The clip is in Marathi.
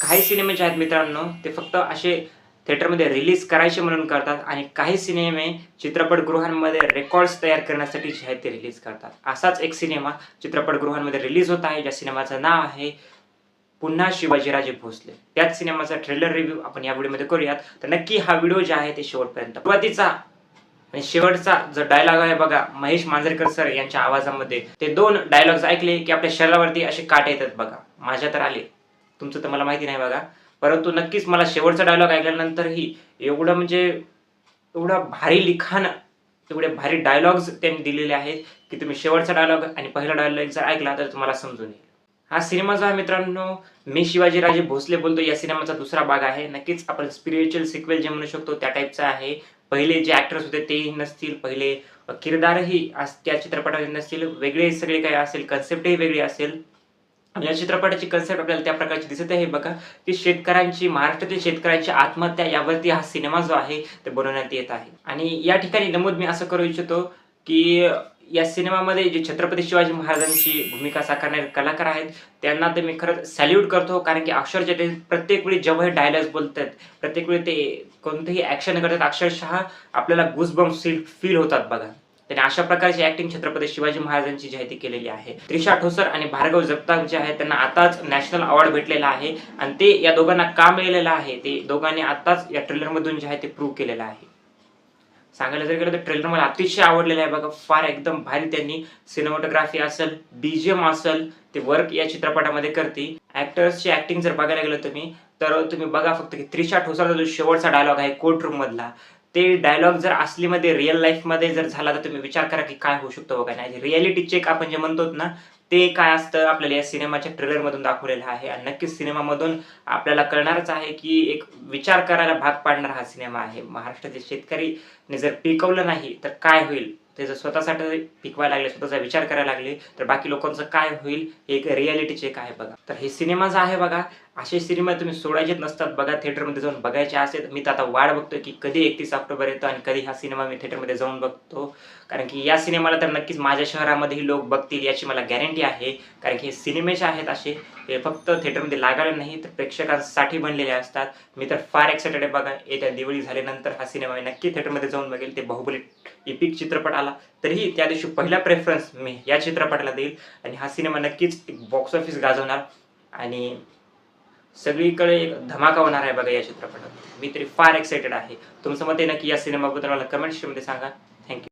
काही सिनेमे जे आहेत मित्रांनो ते फक्त असे थिएटरमध्ये रिलीज करायचे म्हणून करतात आणि काही सिनेमे चित्रपटगृहांमध्ये रेकॉर्ड्स तयार करण्यासाठी जे आहेत ते रिलीज करतात. असाच एक सिनेमा चित्रपटगृहांमध्ये रिलीज होत आहे ज्या सिनेमाचं नाव आहे पुन्हा शिवाजीराजे भोसले. त्याच सिनेमाचा ट्रेलर रिव्ह्यू आपण या व्हिडिओमध्ये करूयात. तर नक्की हा व्हिडिओ जे आहे ते शेवटपर्यंत सुरुवातीचा आणि शेवटचा जो डायलॉग आहे बघा महेश मांजरेकर सर यांच्या आवाजामध्ये ते दोन डायलॉग्स ऐकले की आपल्या शरीरावरती असे काटे येतात बघा. माझ्या तर आले. तुमचं तर मला माहिती नाही बघा. परंतु नक्कीच मला शेवटचा डायलॉग ऐकल्यानंतरही एवढं म्हणजे एवढं भारी लिखाण एवढे भारी डायलॉग्स त्यांनी दिलेले आहेत की तुम्ही शेवटचा डायलॉग आणि पहिला डायलॉग जर ऐकला तर तुम्हाला समजून येईल. हा सिनेमा जो आहे मित्रांनो मी शिवाजीराजे भोसले बोलतो. या सिनेमाचा दुसरा भाग आहे. नक्कीच आपण स्पिरिच्युअल सिक्वेल जे म्हणू शकतो त्या टाईपचा आहे. पहिले जे ऍक्टर्स होते तेही नसतील. पहिले किरदारही त्या चित्रपटामध्ये नसतील. वेगळे सगळे काही असेल कन्सेप्टही वेगळी असेल. या चित्रपटाची कन्सेप्ट आपल्याला त्या प्रकारची दिसत आहे. बघा की शेतकऱ्यांची महाराष्ट्रातील शेतकऱ्यांची आत्महत्या यावरती हा सिनेमा जो आहे ते बनवण्यात येत आहे. आणि या ठिकाणी नमूद मी असं करू इच्छितो की या सिनेमामध्ये जे छत्रपती शिवाजी महाराजांची भूमिका साकारणारे कलाकार आहेत त्यांना ते मी खरंच सॅल्यूट करतो कारण की अक्षरशः ते प्रत्येक वेळी जेव्हा हे डायलॉग्स बोलतात प्रत्येक वेळी ते कोणतेही ऍक्शन करतात अक्षरशः आपल्याला गुजबम फील होतात बघा. त्यांनी अशा प्रकारची ऍक्टिंग छत्रपती शिवाजी महाराजांची जी केलेली आहे. त्रिशा ठोसर आणि भार्गव जगताप जे आहे त्यांना आताच नॅशनल अवॉर्ड भेटलेला आहे. आणि ते या दोघांना का मिळालेलं आहे ते दोघांनी आताच या ट्रेलर मधून जे आहे ते प्रूव्ह केलेलं आहे. सांगायला जर गेलं तर ट्रेलर मला अतिशय आवडलेलं आहे बघा. फार एकदम भारी त्यांनी सिनेमोटोग्राफी असेल बीजीएम असेल ते वर्क या चित्रपटामध्ये करते. ऍक्टर्सची ऍक्टिंग जर बघायला गेलं तुम्ही तर तुम्ही बघा फक्त की त्रिशा ठोसरचा जो शेवटचा डायलॉग आहे कोर्ट रूम मधला ते डायलॉग जर असलीमध्ये रिअल लाईफमध्ये जर झाला तर तुम्ही विचार करा की काय होऊ शकतो बघा. नाही रियालिटी चेक आपण जे म्हणतो ना ते काय असतं आपल्याला या सिनेमाच्या ट्रेलर मधून दाखवलेलं आहे. आणि नक्कीच सिनेमामधून आपल्याला कळणारच आहे की एक विचार करायला भाग पाडणारा हा सिनेमा आहे. महाराष्ट्रातील शेतकरी जर पिकवलं नाही तर काय होईल? ते जर स्वतःसाठी पिकवायला लागले स्वतःचा विचार करायला लागले तर बाकी लोकांचं काय होईल? एक रियालिटी चेक आहे बघा. तर हे सिनेमा आहे बघा. असे सिनेमा तुम्ही सोडायचेच नसतात बघा. थिएटरमध्ये जाऊन बघायचे असेल. मी तर आता वाट बघतोय की कधी एकतीस ऑक्टोबर येतो आणि कधी हा सिनेमा मी थिएटरमध्ये जाऊन बघतो. कारण की या सिनेमाला तर नक्कीच माझ्या शहरामध्येही लोक बघतील याची मला गॅरंटी आहे. कारण की हे सिनेमे जे आहेत असे. हे फक्त थिएटरमध्ये लागायला नाही तर प्रेक्षकांसाठी बनलेले असतात. मी तर फार एक्सायटेड आहे बघा. येत्या दिवाळी झाल्यानंतर हा सिनेमा मी नक्की थिएटरमध्ये जाऊन बघेल. ते बाहुबली इपिक चित्रपट आला. तरीही त्या दिवशी पहिला प्रेफरन्स मी या चित्रपटाला देईल आणि हा सिनेमा नक्कीच एक बॉक्स ऑफिस गाजवणार आणि सगळीकडे एक धमाका होणार आहे बघा या चित्रपटात. मी तरी फार एक्साइटेड आहे. तुमचं मत आहे ना की या सिनेमाबद्दल मला कमेंट्समध्ये सांगा.